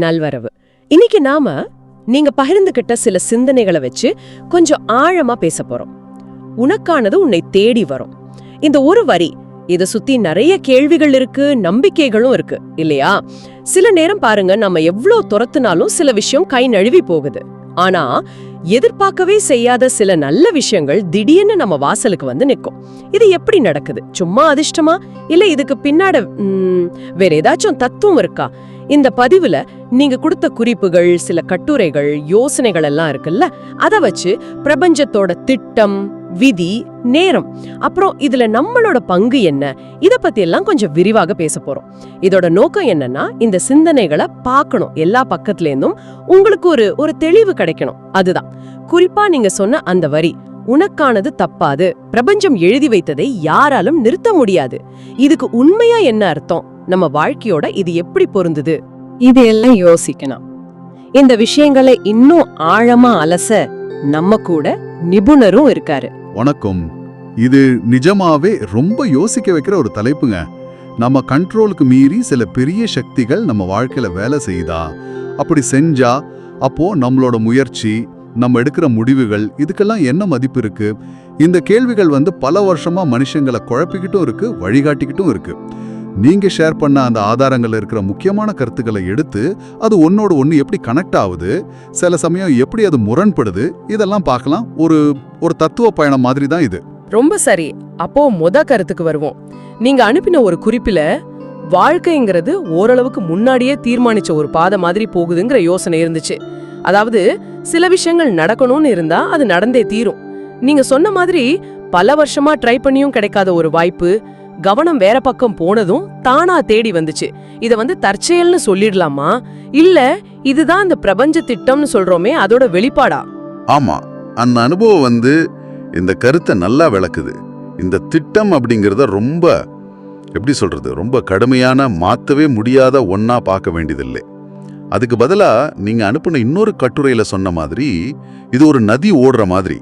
நல்வரவு. இன்னைக்கு நாம நீங்க பகிர்ந்துகிட்ட சில சிந்தனைகளை வச்சு கொஞ்சம் ஆழமா பேச போறோம். உனக்கானது உன்னை தேடி வரும். இந்த ஒரு வரி இத சுத்தி நிறைய கேள்விகள் இருக்கு நம்பிக்கைகளும் இருக்கு இல்லையா? சில நேரம் பாருங்க நம்ம எவ்வளவு துரத்துனாலும் சில விஷயம் கை நழுவி போகுது. ஆனா எதிர்பார்க்கவே செய்யாத சில நல்ல விஷயங்கள் திடீர்னு நம்ம வாசலுக்கு வந்து நிக்கும் இது எப்படி நடக்குது? சும்மா அதிர்ஷ்டமா? இல்ல இதுக்கு பின்னாட வேற ஏதாச்சும் தத்துவம் இருக்கா? இந்த பதிவுல நீங்க கொடுத்த குறிப்புகள் சில கட்டுரைகள் யோசனைகள் எல்லாம் இருக்குல்ல? அத வச்சு பிரபஞ்சத்தோட திட்டம் விதி நேரம். அப்புறம் இதுல நம்மளோட பங்கு என்ன? இதை பத்தி எல்லாம் கொஞ்சம் விரிவாக பேச போறோம். இதோட நோக்கம் என்னன்னா இந்த சிந்தனைகளை பார்க்கணும். எல்லா பக்கத்துல இருந்தும் உங்களுக்கு ஒரு ஒரு தெளிவு கிடைக்கணும். அதுதான். குறிப்பா நீங்க சொன்ன அந்த வரி உனக்கானது தப்பாது. பிரபஞ்சம் எழுதி வைத்ததை யாராலும் நிறுத்த முடியாது. இதுக்கு உண்மையா என்ன அர்த்தம்? நம்ம வாழ்க்கையோட இது எப்படி பொருந்துது? இது எல்லாம் யோசிக்கணும். இந்த விஷயங்களை இன்னும் ஆழமா அலச நம்ம கூட நிபுணரும் இருக்காரு. வணக்கம். இது நிஜமாவே ரொம்ப யோசிக்க வைக்கிற ஒரு தலைப்புங்க. நம்ம கண்ட்ரோலுக்கு மீறி சில பெரிய சக்திகள் நம்ம வாழ்க்கையில வேலை செய்யுதா? அப்படி செஞ்சா அப்போ நம்மளோட முயற்சி நம்ம எடுக்கிற முடிவுகள் இதுக்கெல்லாம் என்ன மதிப்பு இருக்கு? இந்த கேள்விகள் வந்து பல வருஷமா மனுஷங்களை குழப்பிக்கிட்டும் இருக்கு வழிகாட்டிக்கிட்டும் இருக்கு. நீங்க ஷேர் பண்ண அந்த ஆதாரங்கள்ல இருக்கிற முக்கியமான கருத்துக்களை எடுத்து அது ஒன்னோட ஒன்று எப்படி கனெக்ட் ஆகுது சில சமயம் எப்படி அது முரண்படுது இதெல்லாம் பார்க்கலாம். ஒரு ஒரு தத்துவ பயணம் மாதிரி தான் இது. ரொம்ப சரி. அப்போ முத கருத்துக்கு வருவோம். நீங்க அனுப்பின ஒரு குறிப்பில வாழ்க்கைங்கிறது ஓரளவுக்கு முன்னாடியே தீர்மானிச்ச ஒரு பாதை மாதிரி போகுதுங்கிற யோசனை இருந்துச்சு. அதாவது சில விஷயங்கள் நடக்கணும்னு இருந்தா அது நடந்தே தீரும். நீங்க சொன்ன மாதிரி பல வருஷமா ட்ரை பண்ணியும் கிடைக்காத ஒரு வாய்ப்பு கவனம் வேற பக்கம் போனதும் தானா தேடி வந்துச்சு. இதை வந்து தற்செயல்னு சொல்லிடலாமா? இல்ல இதுதான் இந்த பிரபஞ்ச திட்டம்னு சொல்றோமே அதோட வெளிப்பாடா? ஆமா அந்த அனுபவம் வந்து இந்த கருத்தை நல்லா விளக்குது. இந்த திட்டம் அப்படிங்கிறத ரொம்ப எப்படி சொல்றது ரொம்ப கடுமையான மாத்தவே முடியாத ஒன்னா பார்க்க வேண்டியதில்லை. அதுக்கு பதிலா நீங்க அனுப்பின இன்னொரு கட்டுரையில சொன்ன மாதிரி இது ஒரு நதி ஓடுற மாதிரி.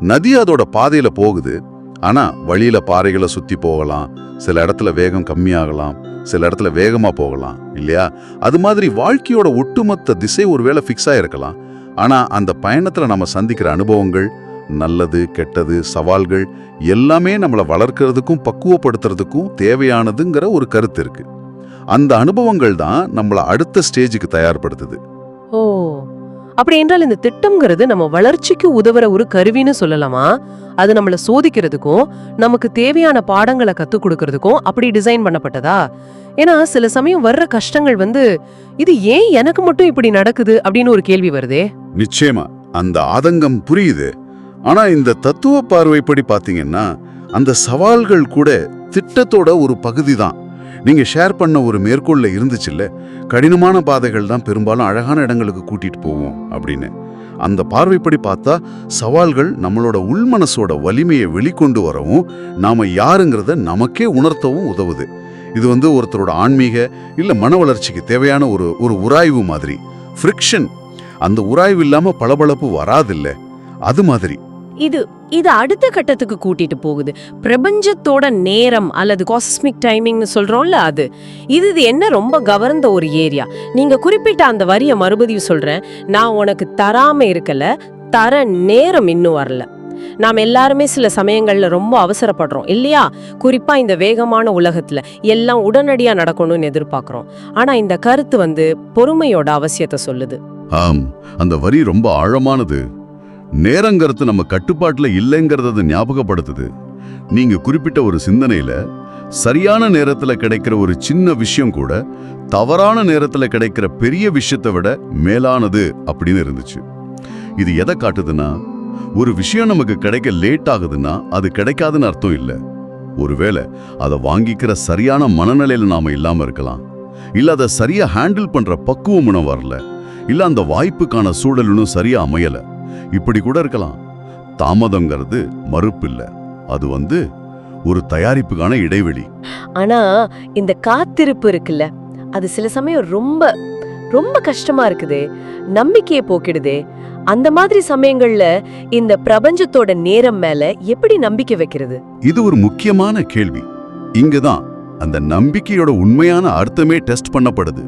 நதி அதோட பாதையில போகுது. ஆனா வழியில பாறைகளை சுத்தி போகலாம் சில இடத்துல வேகம் கம்மியாகலாம் சில இடத்துல வேகமா போகலாம் இல்லையா? அது மாதிரி வாழ்க்கையோட ஒட்டுமொத்த திசை ஒருவேளை ஃபிக்ஸ் ஆயிருக்கலாம். ஆனா அந்த பயணத்துல நம்ம சந்திக்கிற அனுபவங்கள் நல்லது கெட்டது சவால்கள் எல்லாமே நம்மளை வளர்க்கறதுக்கும் பக்குவப்படுத்துறதுக்கும் தேவையானதுங்கிற ஒரு கருத்து இருக்கு. அந்த அனுபவங்கள் தான் நம்மள அடுத்த ஸ்டேஜுக்கு தயார்படுத்துது. அப்படி என்றால் இந்த திட்டம்ங்கிறது நம்ம வளர்ச்சிக்கு உதவுற ஒரு கருவின்னு சொல்லலாமா? அது நம்மள சோதிக்கிறதுக்கும் நமக்கு தேவையான பாடங்களை கற்றுக் கொடுக்கறதுக்கும் அப்படி டிசைன் பண்ணப்பட்டதா? ஏன்னா சில சமயம் வர்ற கஷ்டங்கள் வந்து இது ஏன் எனக்கு மட்டும் இப்படி நடக்குது அப்படின்னு ஒரு கேள்வி வருதே. நிச்சயமா அந்த ஆதங்கம் புரியுது. ஆனா இந்த தத்துவ பார்வைப்படி பாத்தீங்கன்னா அந்த சவால்கள் கூட திட்டத்தோட ஒரு பகுதி தான் நீங்க ஷேர் பண்ண ஒரு மேற்கோள்ல இருந்துச்சுல்ல கடினமான பாதைகள் தான் பெரும்பாலும் அழகான இடங்களுக்கு கூட்டிட்டு போவோம் அப்படின்னு. அந்த பார்வைப்படி பார்த்தா சவால்கள் நம்மளோட உள்மனசோட வலிமையை வெளிக்கொண்டு வரவும் நாம யாருங்கிறத நமக்கே உணர்த்தவும் உதவுது. இது வந்து ஒருத்தரோட ஆன்மீக இல்ல மன வளர்ச்சிக்கு தேவையான ஒரு ஒரு உராய்வு மாதிரி. ஃப்ரிக்ஷன் அந்த உராய்வு இல்லாம பளபளப்பு வராதில்ல. அது மாதிரி. இது இது அடுத்த கட்டத்துக்கு கூட்டிட்டு போகுது. பிரபஞ்சத்தோட நேரம் அல்லது காஸ்மிக் டைமிங்னு சொல்றோம்ல அது. இது இது என்ன ரொம்ப கவர்ந்த ஒரு ஏரியா நீங்க குறிப்பிட்ட அந்த வரிய மறுபடியும் சொல்றேன். நான் உனக்கு தராம இருக்கல தர நேரம் இன்னும் வரல. நாம் எல்லாருமே சில சமயங்களில் ரொம்ப அவசரப்படுறோம் இல்லையா? குறிப்பாக இந்த வேகமான உலகத்தில் எல்லாம் உடனடியாக நடக்கணும்னு எதிர்பார்க்குறோம். ஆனால் இந்த கருத்து வந்து பொறுமையோட அவசியத்தை சொல்லுது. ஆம் அந்த வரி ரொம்ப ஆழமானது. நேரங்கிறது நம்ம கட்டுப்பாட்டுல இல்லைங்கிறத ஞாபகப்படுத்துது. நீங்க குறிப்பிட்ட ஒரு சிந்தனையில சரியான நேரத்துல கிடைக்கிற ஒரு சின்ன விஷயம் கூட தவறான நேரத்துல கிடைக்கிற பெரிய விஷயத்தை விட மேலானது அப்படின்னு இருந்துச்சு. இது எதை காட்டுதுன்னா ஒரு விஷயம் நமக்கு கிடைக்க லேட் ஆகுதுன்னா அது கிடைக்காதுன்னு அர்த்தம் இல்ல. ஒருவேளை அதை வாங்கிக்கிற சரியான மனநிலையில நாம இல்லாம இருக்கலாம். இல்ல அதை சரியா ஹேண்டில் பண்ற பக்குவம் வரல. இல்ல அந்த வாய்ப்புக்கான சூழலும் சரியாக சரியா அமையல. இப்படி கூட இருக்கலாம். தாமதங்கிறது மறுப்பு இல்ல அது வந்து ஒரு தயாரிப்புக்கான இடைவெளி. ஆனா இந்த காத்திருப்பு இருக்குல்ல அது சில சமயம் ரொம்ப ரொம்ப கஷ்டமா இருக்குதே நம்பிக்கையை போக்கிடுதே. அந்த மாதிரி சமயங்கள்ல இந்த பிரபஞ்சத்தோட நேரம் மேல எப்படி நம்பிக்கை வைக்கிறது? இது ஒரு முக்கியமான கேள்வி. இங்கதான் அந்த நம்பிக்கையோட உண்மையான அர்த்தமே டெஸ்ட் பண்ணப்படுது.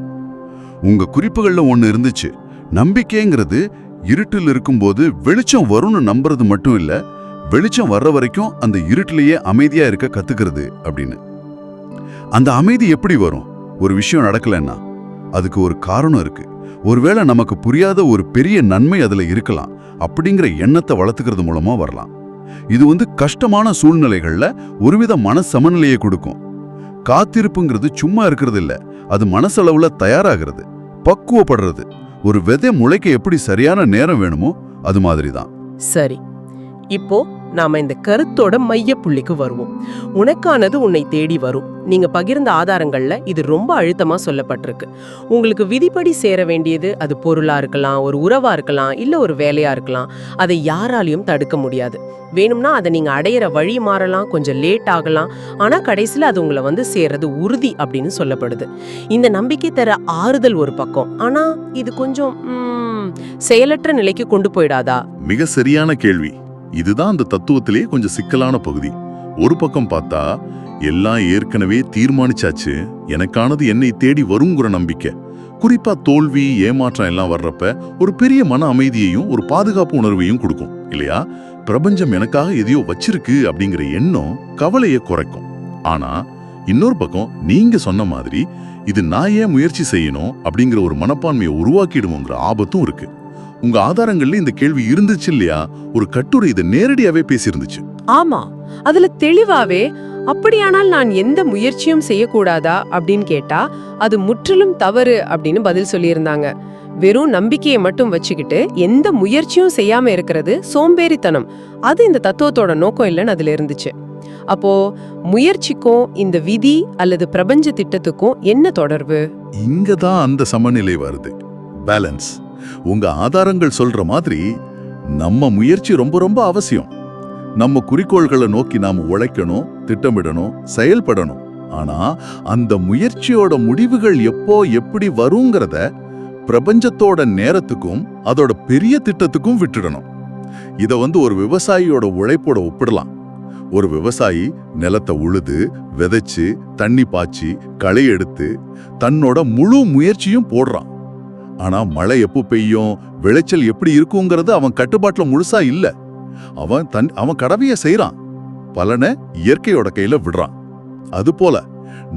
உங்க குறிப்புகள்ல ஒண்ணு இருந்துச்சு. நம்பிக்கைங்கிறது இருட்டில் இருக்கும்போது வெளிச்சம் வரும்னு நம்புறது மட்டும் இல்ல வெளிச்சம் வர்ற வரைக்கும் அந்த இருட்டிலேயே அமைதியா இருக்க கத்துக்கிறது அப்படின்னு. அந்த அமைதி எப்படி வரும்? ஒரு விஷயம் நடக்கலன்னா அதுக்கு ஒரு காரணம் இருக்கு. ஒருவேளை நமக்கு புரியாத ஒரு பெரிய நன்மை அதுல இருக்கலாம் அப்படிங்கிற எண்ணத்தை வளர்த்துக்கிறது மூலமா வரலாம். இது வந்து கஷ்டமான சூழ்நிலைகள்ல ஒருவித மன சமநிலையை கொடுக்கும். காத்திருப்புங்கிறது சும்மா இருக்கிறது இல்ல அது மனசளவுல தயாராகிறது பக்குவப்படுறது. ஒரு விதை முளைக்க எப்படி சரியான நேரம் வேணுமோ அது மாதிரி தான் சரி. இப்போ நாம இந்த கருத்தோட மைய புள்ளிக்கு வருவோம். உனக்கானது உன்னை தேடி வரும். நீங்க பகிர்ந்த ஆதாரங்கள்ல இது ரொம்ப அழுத்தமா சொல்லப்பட்டிருக்கு. உங்களுக்கு விதிப்படி சேர வேண்டியது அது பொருளா இருக்கலாம் ஒரு உறவா இருக்கலாம் இல்ல ஒரு வேலையா இருக்கலாம். அதை யாராலையும் தடுக்க முடியாது. வேணும்னா அதை நீங்க அடையிற வழி மாறலாம் கொஞ்சம் லேட் ஆகலாம். ஆனா கடைசியில அது உங்களை வந்து சேர்றது உறுதி அப்படின்னு சொல்லப்படுது. இந்த நம்பிக்கை தர ஆறுதல் ஒரு பக்கம். ஆனா இது கொஞ்சம் செயலற்ற நிலைக்கு கொண்டு போயிடாதா? மிக சரியான கேள்வி. இதுதான் அந்த தத்துவத்திலே கொஞ்சம் சிக்கலான பகுதி. ஒரு பக்கம் பார்த்தா எல்லாம் ஏற்கனவே தீர்மானிச்சாச்சு எனக்கானது என்னை தேடி வருங்கிற நம்பிக்கை. குறிப்பா தோல்வி ஏமாற்றம் எல்லாம் வர்றப்ப ஒரு பெரிய மன அமைதியையும் ஒரு பாதுகாப்பு உணர்வையும் கொடுக்கும் இல்லையா? பிரபஞ்சம் எனக்காக எதையோ வச்சிருக்கு அப்படிங்கிற எண்ணம் கவலையை குறைக்கும். ஆனா இன்னொரு பக்கம் நீங்க சொன்ன மாதிரி இது நான் ஏன் முயற்சி செய்யணும் அப்படிங்கிற ஒரு மனப்பான்மையை உருவாக்கிடுவோங்கிற ஆபத்தும் இருக்கு. உங்க ஆதாரங்கள்ல இந்த கேள்வி இருந்துச்சு இல்லையா? ஒரு கட்டுரை இதை நேரடியாவே பேசியிருந்துச்சு. ஆமா. அதுல தெளிவாவே அப்படியானால் நான் எந்த முயற்சியும் செய்யக்கூடாதா? அப்படின்னு கேட்டா அது முற்றிலும் தவறு அப்படின்னு பதில் சொல்லியிருந்தாங்க. வெறும் நம்பிக்கையை மட்டும் வச்சுக்கிட்டு எந்த முயற்சியும் செய்யாம இருக்கிறது சோம்பேறித்தனம். அது இந்த தத்துவத்தோட நோக்கம் இல்லைன்னு அதுல இருந்துச்சு. அப்போ முயற்சிக்கும் இந்த விதி அல்லது பிரபஞ்ச திட்டத்துக்கும் என்ன தொடர்பு? இங்க தான் அந்த சமநிலை வருது. பேலன்ஸ். உங்க ஆதாரங்கள் சொல்ற மாதிரி நம்ம முயற்சி ரொம்ப ரொம்ப அவசியம். நம்ம குறிக்கோள்களை நோக்கி நாம உழைக்கணும் திட்டமிடணும் செயல்படணும். ஆனா அந்த முயற்சியோட முடிவுகள் எப்போ எப்படி வருங்கிறத பிரபஞ்சத்தோட நேரத்துக்கும் அதோட பெரிய திட்டத்துக்கும் விட்டுடணும். இத வந்து ஒரு விவசாயியோட உழைப்போட ஒப்பிடலாம். ஒரு விவசாயி நிலத்தை உழுது விதைச்சு தண்ணி பாய்ச்சி களை எடுத்து தன்னோட முழு முயற்சியும் போடுறான். ஆனா மழை எப்போ பெய்யும் விளைச்சல் எப்படி இருக்குங்கிறது அவன் கட்டுப்பாட்டுல முழுசா இல்ல. அவன் தன் அவன் கடவையை செய்யறான் பலனை இயற்கையோட கையில விடுறான். அதுபோல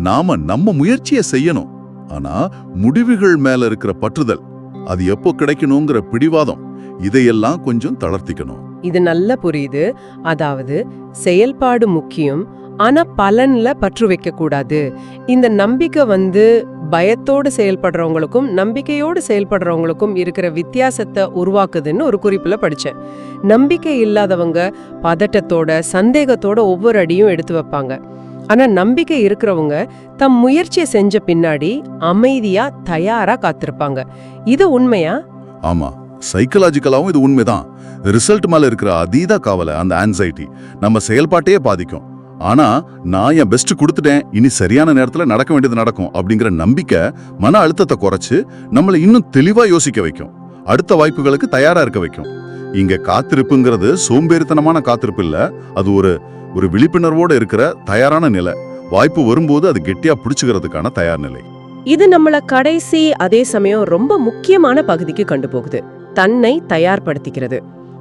நாம நம்ம முயற்சியை செய்யணும். ஆனா முடிவுகள் மேல இருக்கிற பற்றுதல் அது எப்போ கிடைக்கணுங்கிற பிடிவாதம் இதையெல்லாம் கொஞ்சம் தளர்த்திக்கணும். இது நல்ல புரியுது. அதாவது செயல்பாடு முக்கியம் ஆனா பலன்ல பற்று வைக்க கூடாது இந்த நம்பிக்கை வந்து பயத்தோடு செயல்படுறவங்களுக்கும் நம்பிக்கையோடு செயல்படுறவங்களுக்கும் இருக்கிற வித்தியாசத்தை உருவாக்குதுன்னு ஒரு குறிப்புல படிச்சேன். நம்பிக்கை இல்லாதவங்க பதட்டத்தோட சந்தேகத்தோட ஒவ்வொரு அடியும் எடுத்து வைப்பாங்க. ஆனால் நம்பிக்கை இருக்கிறவங்க தம் முயற்சியை செஞ்ச பின்னாடி அமைதியாக தயாரா காத்திருப்பாங்க. இது உண்மையா? ஆமா. சைக்கலாஜிக்கலாகவும் இது உண்மைதான். ரிசல்ட் மேலே இருக்கிற அதீத கவலை அந்த ஆன்சைட்டி நம்ம செயல்பாட்டையே பாதிக்கும். ஆனா நான் என் பெஸ்ட் கொடுத்துட்டேன். இனி சரியான நேரத்துல நடக்க வேண்டியது நடக்கும் அப்படிங்கிற நம்பிக்கை மன அழுத்தத்தை குறைச்சு நம்மளை இன்னும் தெளிவா யோசிக்க வைக்கும். அடுத்த வாய்ப்புகளுக்கு தயாரா இருக்க வைக்கும். இங்க காத்திருப்புங்கிறது சோம்பேறித்தனமான காத்திருப்பு இல்ல. அது ஒரு ஒரு விழிப்புணர்வோட இருக்கிற தயாரான நிலை. வாய்ப்பு வரும்போது அது கெட்டியா பிடிச்சுக்கிறதுக்கான தயார் நிலை. இது நம்மள கடைசி அதே சமயம் ரொம்ப முக்கியமான பகுதிக்கு கண்டு போகுது. தன்னை தயார்படுத்திக்கிறது.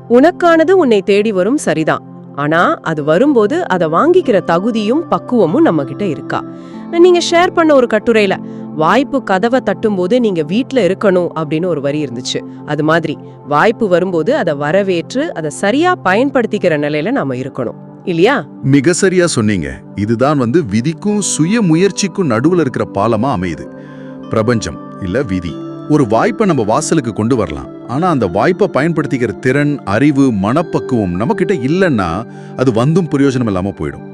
உனக்கானது உன்னை தேடி வரும் சரிதான். ஆனா அது வரும்போது அதை வாங்கிக்கிற தகுதியும் பக்குவமும் நம்ம கிட்ட இருக்கா? நீங்க ஷேர் பண்ண ஒரு கட்டுரையில வாய்ப்பு கதவை தட்டும்போது நீங்க வீட்ல இருக்கணும் அப்படின்னு ஒரு வரி இருந்துச்சு. அது மாதிரி வாய்ப்பு வரும்போது அதை வரவேற்று அதை சரியா பயன்படுத்திக்கிற நிலையில நாம இருக்கணும். இல்லையா? மிக சரியா சொன்னீங்க. இதுதான் வந்து விதிக்கும் சுய முயற்சிக்கும் நடுவுல இருக்கிற பாலமா அமையுது. பிரபஞ்சம் இல்ல விதி. ஒரு வாய்ப்பை நம்ம வாசலுக்கு கொண்டு வரலாம். ஆனா அந்த வாய்ப்பை பயன்படுத்திக்கிற திறன் அறிவு மனப்பக்குவம் நம்மக்கிட்ட இல்லைன்னா அது வந்தும் பிரயோஜனம் இல்லாம போயிடும்.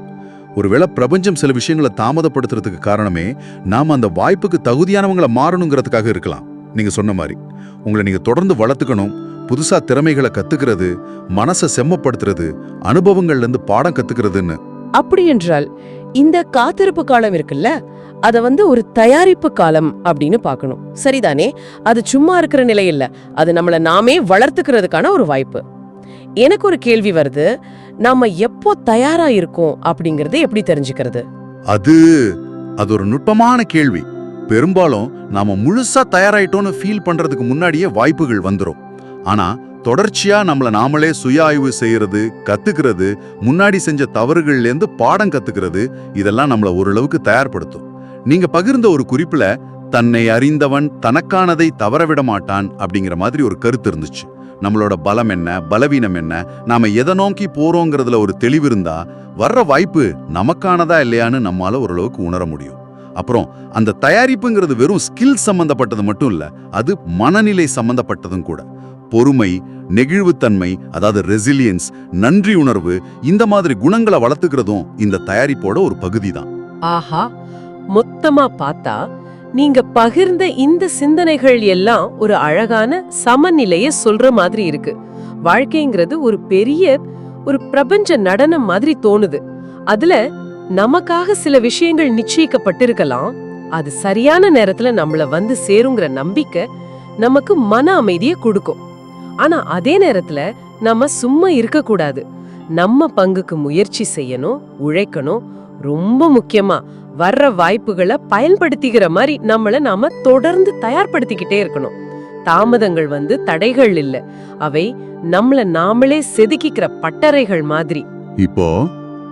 ஒருவேளை பிரபஞ்சம் சில விஷயங்களை தாமதப்படுத்துறதுக்கு காரணமே நாம அந்த வாய்ப்புக்கு தகுதியானவங்களை மாறணுங்கிறதுக்காக இருக்கலாம். நீங்க சொன்ன மாதிரி. உங்களை நீங்க தொடர்ந்து வளர்த்துக்கணும் புதுசா திறமைகளை கற்றுக்கிறது மனசை செம்மப்படுத்துறது அனுபவங்கள்ல இருந்து பாடம் கத்துக்கிறதுன்னு. அப்படி என்றால் இந்த காத்திருப்பு காலம் இருக்குல்ல அதை வந்து ஒரு தயாரிப்பு காலம் அப்படின்னு பார்க்கணும். சரிதானே? அது சும்மா இருக்கிற நிலை இல்லை. அது நம்மளை நாமே வளர்த்துக்கிறதுக்கான ஒரு வாய்ப்பு. எனக்கு ஒரு கேள்வி வருது. நாம எப்போ தயாரா இருக்கோம் அப்படிங்கறது எப்படி தெரிஞ்சுக்கிறது? அது அது ஒரு நுட்பமான கேள்வி. பெரும்பாலும் நாம முழுசா தயாராயிட்டோம்னு ஃபீல் பண்றதுக்கு முன்னாடியே வாய்ப்புகள் வந்துடும் ஆனா தொடர்ச்சியா நம்மளை நாமளே சுய ஆய்வு செய்யறது கத்துக்கிறது முன்னாடி செஞ்ச தவறுகள்லேருந்து பாடம் கத்துக்கிறது இதெல்லாம் நம்மளை ஓரளவுக்கு தயார்படுத்தும். நீங்க பகிர்ந்த ஒரு குறிப்புல தன்னை அறிந்தவன் தனக்கானதை தவறவிட மாட்டான் அப்படிங்கிற மாதிரி ஒரு கருத்து இருந்துச்சு. நம்மளோட பலம் என்ன பலவீனம் என்ன நாம எதை நோக்கி போறோங்கிறதுல ஒரு தெளிவு இருந்தா வர்ற வாய்ப்பு நமக்கானதா இல்லையான்னு நம்மால ஓரளவுக்கு உணர முடியும். அப்புறம் அந்த தயாரிப்புங்கிறது வெறும் ஸ்கில் சம்பந்தப்பட்டது மட்டும் இல்ல அது மனநிலை சம்பந்தப்பட்டதும் கூட. பொறுமை நெகிழ்வுத்தன்மை அதாவது ரெசிலியன்ஸ் நன்றி உணர்வு இந்த மாதிரி குணங்களை வளர்த்துக்கிறதும் இந்த தயாரிப்போட ஒரு பகுதி தான் ஆஹா! மொத்தமா பார்த்தா நீங்க பகிர்ந்த இந்த சிந்தனைகள் எல்லாம் ஒரு அழகான சமநிலைய சொல்ற மாதிரி இருக்கு. வாழ்க்கைங்கிறது ஒரு பெரிய ஒரு பிரபஞ்ச நடனம் மாதிரி தோணுது. அதுல நமக்காக சில விஷயங்கள் நிச்சயிக்கப்பட்டிருக்கலாம். அது சரியான நேரத்துல நம்மள வந்து சேருங்கிற நம்பிக்கை நமக்கு மன அமைதியை கொடுக்கும். ஆனா அதே நேரத்துல நம்ம சும்மா இருக்க கூடாது நம்ம பங்குக்கு முயற்சி செய்யணும் உழைக்கணும் ரொம்ப முக்கியமா வர்ற வாய்ப்புகளை பயன்படுத்திக்கிற மாதிரி நம்மளை நாம தொடர்ந்து தயார்படுத்திக்கிட்டே இருக்கணும். தாமதங்கள் வந்து தடைகள் இல்ல. அவை நம்மள நாமளே செதுக்கிக்கிற பட்டறைகள் மாதிரி. இப்போ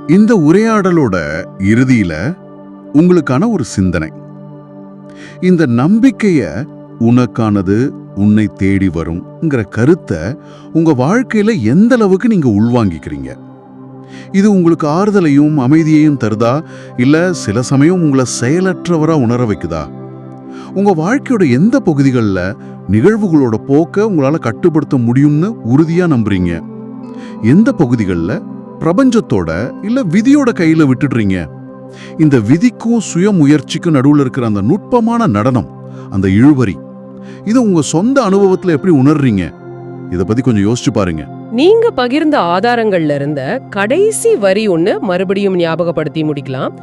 இந்த உரையாடலோட இறுதியில உங்களுக்கான ஒரு சிந்தனை. இந்த நம்பிக்கைய உனக்கானது உன்னை தேடி வரும்ங்கிற கருத்தை உங்க வாழ்க்கையில எந்த அளவுக்கு நீங்க உள்வாங்கிக்கிறீங்க? இது உங்களுக்கு ஆறுதலையும் அமைதியையும் தருதா? இல்லை சில சமயம் உங்களை செயலற்றவராக உணர வைக்குதா? உங்கள் வாழ்க்கையோட எந்த பகுதிகளில் நிகழ்வுகளோட போக்கை உங்களால் கட்டுப்படுத்த முடியும்னு உறுதியாக நம்புறீங்க? எந்த பகுதிகளில்? பிரபஞ்சத்தோட இல்லை விதியோட கையில் விட்டுடுறீங்க? இந்த விதிக்கும் சுய முயற்சிக்கும் இருக்கிற அந்த நுட்பமான நடனம் அந்த இழுவரி இது உங்கள் சொந்த அனுபவத்தில் எப்படி உணர்றீங்க? இதை பற்றி கொஞ்சம் யோசிச்சு பாருங்கள் நீங்க பகிர்ந்த ஆதாரங்கள்ல இருந்த கடைசி வரி ஒண்ணு மறுபடியும் ஞாபகப்படுத்தி முடிக்கலாம்.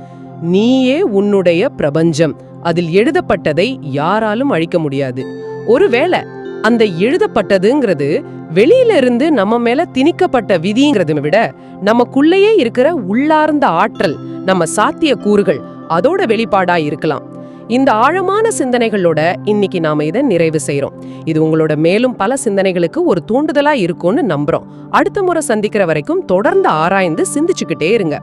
நீயே உன்னுடைய பிரபஞ்சம். அதில் எழுதப்பட்டதை யாராலும் அழிக்க முடியாது. ஒருவேளை அந்த எழுதப்பட்டதுங்கிறது வெளியில இருந்து நம்ம மேல திணிக்கப்பட்ட விதிங்கிறத விட நமக்குள்ளேயே இருக்கிற உள்ளார்ந்த ஆற்றல் நம்ம சாத்திய கூறுகள் அதோட வெளிப்பாடா இருக்கலாம். இந்த ஆழமான சிந்தனைகளோட இன்னைக்கு நாம இதை நிறைவு செய்யறோம் இது உங்களோட மேலும் பல சிந்தனைகளுக்கு ஒரு தூண்டுதலா இருக்கும்னு நம்புறோம். அடுத்த முறை சந்திக்கிற வரைக்கும் தொடர்ந்து ஆராய்ந்து சிந்திச்சுக்கிட்டே இருங்க.